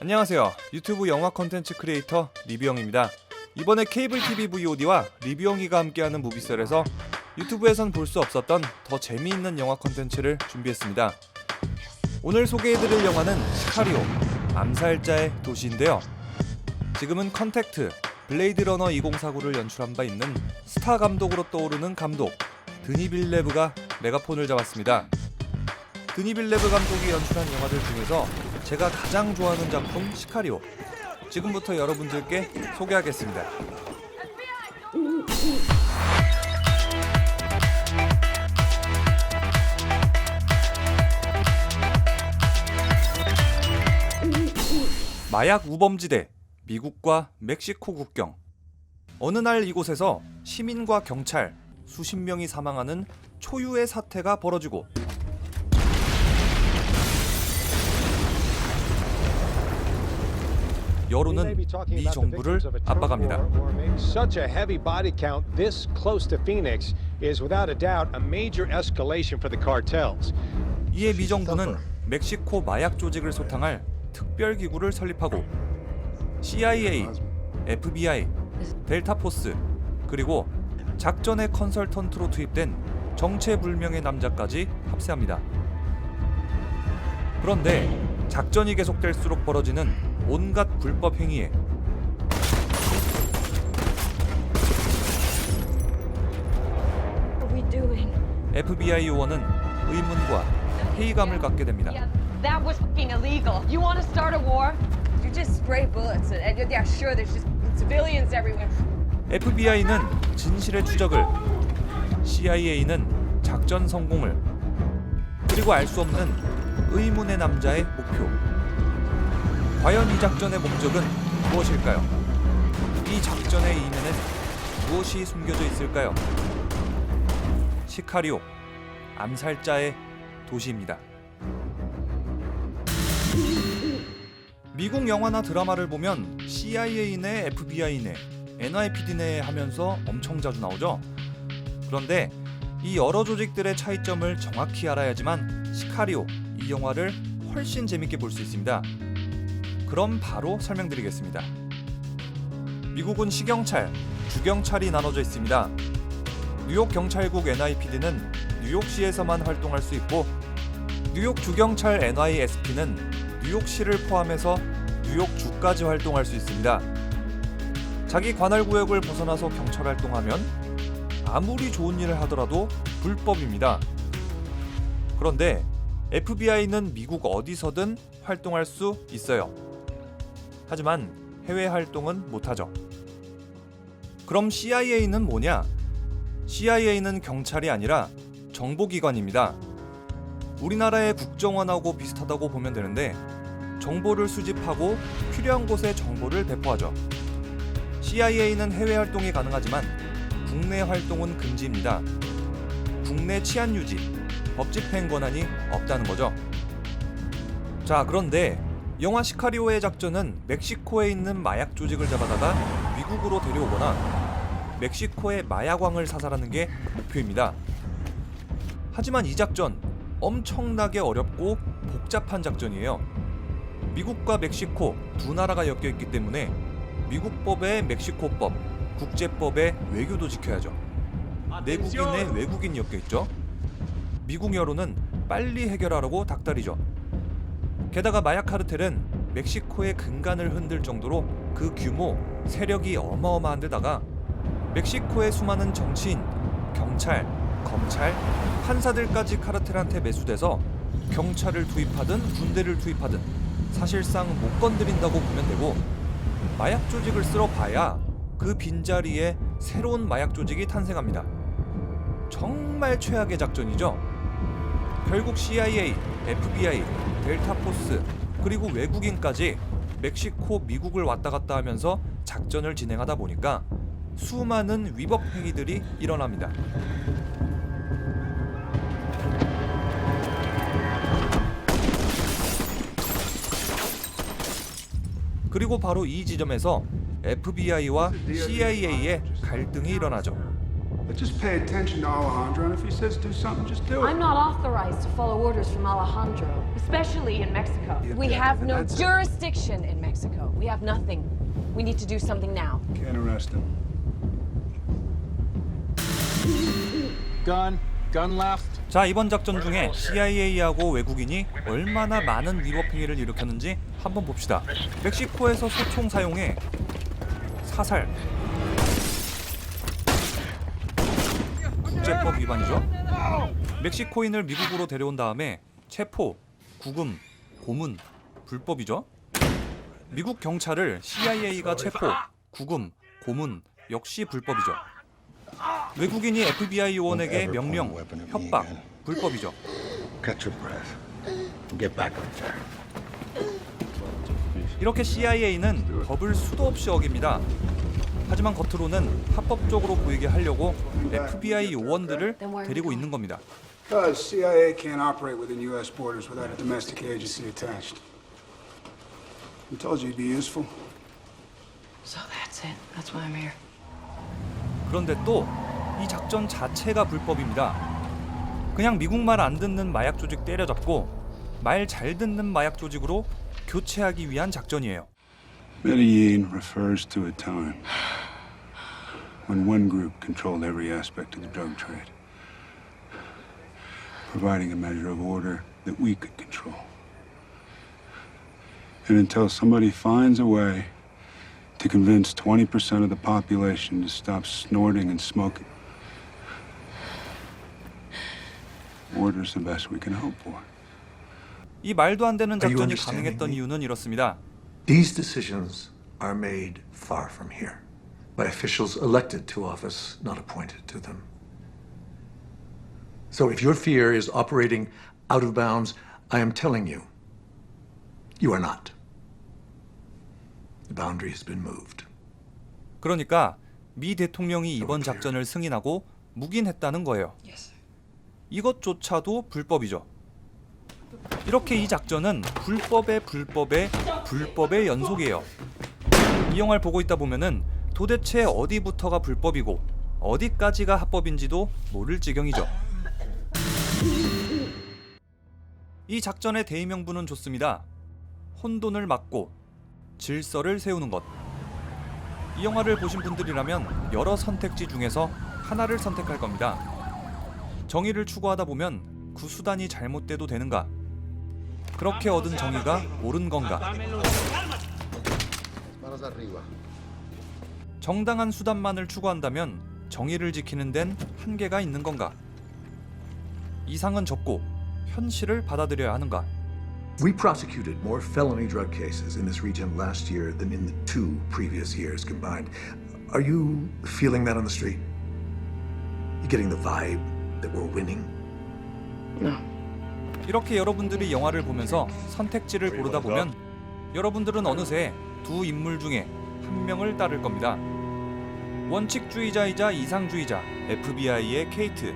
안녕하세요. 유튜브 영화 컨텐츠 크리에이터 리뷰영입니다. 이번에 케이블 TV VOD와 리뷰영이가 함께하는 무비셀에서 유튜브에선 볼 수 없었던 더 재미있는 영화 컨텐츠를 준비했습니다. 오늘 소개해드릴 영화는 시카리오, 암살자의 도시인데요. 지금은 컨택트, 블레이드 러너 2049를 연출한 바 있는 스타 감독으로 떠오르는 감독 드니 빌레브가 메가폰을 잡았습니다. 드니 빌레브 감독이 연출한 영화들 중에서 제가 가장 좋아하는 작품 시카리오. 지금부터 여러분들께 소개하겠습니다. 마약 우범지대 미국과 멕시코 국경 어느 날 이곳에서 시민과 경찰 수십 명이 사망하는 초유의 사태가 벌어지고 여론은 미 정부를 압박합니다. Such a heavy body count this close to Phoenix is without a doubt a major escalation for the cartels. 이에 미 정부는 멕시코 마약 조직을 소탕할 특별 기구를 설립하고 CIA, FBI, 델타 포스 그리고 작전의 컨설턴트로 투입된 정체불명의 남자까지 합세합니다. 그런데 작전이 계속될수록 벌어지는 온갖 불법 행위에? FBI 요원은 의문과 회의감을 갖게 됩니다. That was fucking illegal. You want to start a war? You just spray bullets, and yeah, sure, there's just civilians everywhere. FBI는 진실의 추적을, CIA는 작전 성공을, 그리고 알 수 없는 의문의 남자의 목표. 과연 이 작전의 목적은 무엇일까요? 이 작전의 이면엔 무엇이 숨겨져 있을까요? 시카리오, 암살자의 도시입니다. 미국 영화나 드라마를 보면 CIA네, FBI네, NYPD네 하면서 엄청 자주 나오죠. 그런데 이 여러 조직들의 차이점을 정확히 알아야지만 시카리오 이 영화를 훨씬 재밌게 볼 수 있습니다. 그럼 바로 설명드리겠습니다. 미국은 시경찰, 주경찰이 나눠져 있습니다. 뉴욕 경찰국 NYPD는 뉴욕시에서만 활동할 수 있고 뉴욕 주경찰 NYSP는 뉴욕시를 포함해서 뉴욕 주까지 활동할 수 있습니다. 자기 관할 구역을 벗어나서 경찰 활동하면 아무리 좋은 일을 하더라도 불법입니다. 그런데 FBI는 미국 어디서든 활동할 수 있어요. 하지만 해외 활동은 못하죠. 그럼 CIA는 뭐냐? CIA는 경찰이 아니라 정보기관입니다. 우리나라의 국정원하고 비슷하다고 보면 되는데 정보를 수집하고 필요한 곳에 정보를 배포하죠. CIA는 해외 활동이 가능하지만 국내 활동은 금지입니다. 국내 치안 유지, 법 집행 권한이 없다는 거죠. 자, 그런데 영화 시카리오의 작전은 멕시코에 있는 마약 조직을 잡아다가 미국으로 데려오거나 멕시코의 마약왕을 사살하는 게 목표입니다. 하지만 이 작전 엄청나게 어렵고 복잡한 작전이에요. 미국과 멕시코 두 나라가 엮여 있기 때문에 미국법에 멕시코법, 국제법에 외교도 지켜야죠. 내국인에 외국인이 엮여 있죠. 미국 여론은 빨리 해결하라고 닥달이죠. 게다가 마약 카르텔은 멕시코의 근간을 흔들 정도로 그 규모, 세력이 어마어마한 데다가 멕시코의 수많은 정치인, 경찰, 검찰, 판사들까지 카르텔한테 매수돼서 경찰을 투입하든 군대를 투입하든 사실상 못 건드린다고 보면 되고 마약 조직을 쓸어봐야 그 빈자리에 새로운 마약 조직이 탄생합니다. 정말 최악의 작전이죠. 결국 CIA, FBI, 델타 포스 그리고 외국인까지 멕시코, 미국을 왔다 갔다 하면서 작전을 진행하다 보니까 수많은 위법 행위들이 일어납니다. 그리고 바로 이 지점에서 FBI와 CIA의 갈등이 일어나죠. But just pay attention to Alejandro, and if he says do something, just do it. I'm not authorized to follow orders from Alejandro, especially in Mexico. We have no jurisdiction in Mexico. We have nothing. We need to do something now. Can't arrest him. Gun. Gun left. 자 이번 작전 중에 CIA하고 외국인이 얼마나 많은 위법 행위를 일으켰는지 한번 봅시다. 멕시코에서 소총 사용해 사살 국제법 위반이죠. 멕시코인을 미국으로 데려온 다음에 체포, 구금, 고문 불법이죠. 미국 경찰을 CIA가 체포, 구금, 고문 역시 불법이죠. 외국인이 FBI 요원에게 명령, 협박, 불법이죠. 이렇게 CIA는 법을 수도 없이 어깁니다. 하지만 겉으로는 합법적으로 보이게 하려고 FBI 요원들을 데리고 있는 겁니다. Because CIA can't operate within U.S. borders without a domestic agency attached. I told you you'd be useful. So that's it. That's why I'm here. 그런데 또 이 작전 자체가 불법입니다. 그냥 미국 말 안 듣는 마약 조직 때려잡고 말 잘 듣는 마약 조직으로 교체하기 위한 작전이에요. Medellin refers to a time when one group controlled every aspect of the drug trade, providing a measure of order that we could control. And until somebody finds a way to convince 20% of the population to stop snorting and smoking, order's the best we can hope for. 이 말도 안 되는 Are you 작전이 understanding 가능했던 me? 이유는 이렇습니다. These decisions are made far from here by officials elected to office, not appointed to them. So if your fear is operating out of bounds, I am telling you, you are not. The boundary has been moved. 그러니까 미 대통령이 이번 작전을 승인하고 묵인했다는 거예요. 이것조차도 불법이죠. 이렇게 이 작전은 불법의 불법의 불법의 연속이에요. 이 영화를 보고 있다 보면은 도대체 어디부터가 불법이고 어디까지가 합법인지도 모를 지경이죠. 이 작전의 대의명분은 좋습니다. 혼돈을 막고 질서를 세우는 것. 이 영화를 보신 분들이라면 여러 선택지 중에서 하나를 선택할 겁니다. 정의를 추구하다 보면 구수단이 잘못돼도 되는가? 그렇게 얻은 정의가 옳은 건가? 정당한 수단만을 추구한다면 정의를 지키는 데는 한계가 있는 건가? 이상은 접고 현실을 받아들여야 하는가? We prosecuted more felony drug cases in this region last year than in the two previous years combined. Are you feeling that on the street? You getting the vibe that we're winning? 이렇게 여러분들이 영화를 보면서 선택지를 고르다 보면 여러분들은 어느새 두 인물 중에 한 명을 따를 겁니다. 원칙주의자이자 이상주의자 FBI의 케이트,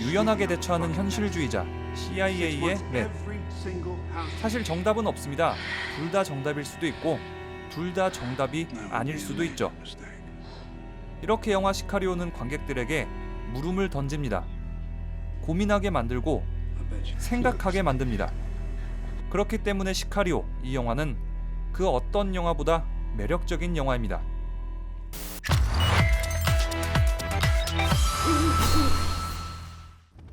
유연하게 대처하는 현실주의자 CIA의 렛. 사실 정답은 없습니다. 둘 다 정답일 수도 있고 둘 다 정답이 아닐 수도 있죠. 이렇게 영화 시카리오는 관객들에게 물음을 던집니다. 고민하게 만들고 생각하게 만듭니다. 그렇기 때문에 시카리오 이 영화는 그 어떤 영화보다 매력적인 영화입니다.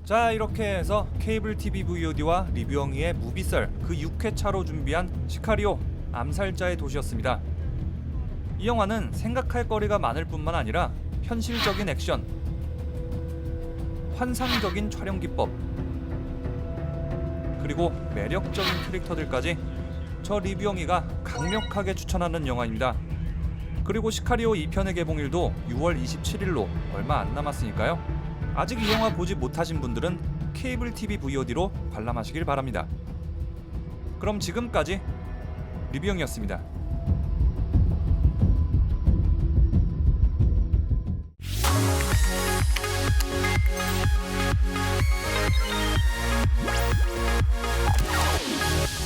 자 이렇게 해서 케이블 TV VOD와 리뷰영이의 무비썰 그 6회차로 준비한 시카리오 암살자의 도시였습니다. 이 영화는 생각할 거리가 많을 뿐만 아니라 현실적인 액션, 환상적인 촬영 기법, 그리고 매력적인 캐릭터들까지 저 리뷰영이가 강력하게 추천하는 영화입니다. 그리고 시카리오 2편의 개봉일도 6월 27일로 얼마 안 남았으니까요. 아직 이 영화 보지 못하신 분들은 케이블 TV VOD로 관람하시길 바랍니다. 그럼 지금까지 리뷰영이었습니다.